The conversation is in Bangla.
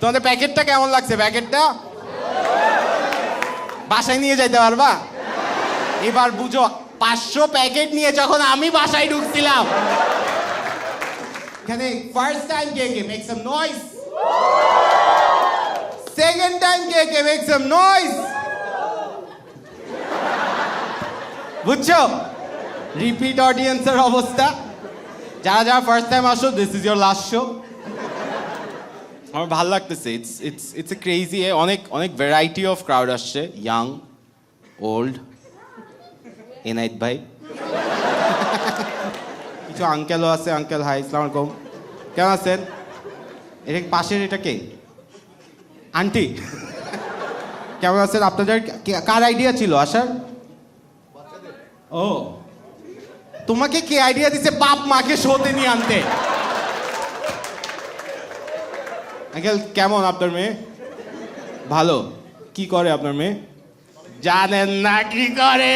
তোমাদের প্যাকেটটা কেমন লাগছে? প্যাকেটটা? বাসায় নিয়ে যাইতে পারবা? এবার বুঝো, পাঁচশো প্যাকেট নিয়ে যখন আমি বাসায় ঢুকছিলাম। এখানে ফার্স্ট টাইম কে কে make some noise second time কে কে মেক সাম নয়েজ বুঝছ? রিপিট অডিয়েন্সের অবস্থা। যারা যারা ফার্স্ট টাইম আসো this is your last show আমার ভালো লাগতেছে it's it's it's a crazy a অনেক অনেক ভ্যারাইটি অফ ক্রাউড আসছে ইয়াং ওল্ড এনাইট ভাই। কিছু আঙ্কেলও আছে আঙ্কেল হাই ইসলাম আলাইকুম কেমন আছেন? এটা পাশের, এটা কে? আন্টি। কেমন আছেন? আপনাদের কার আইডিয়া ছিল আসার ও। তোমাকে কে আইডিয়া দিছে? বাপ মাকে শোতে নিয়ে আনতে। আঙ্কেল কেমন আপনার মেয়ে? ভালো। কি করে আপনার মেয়ে? জানেন না কি করে?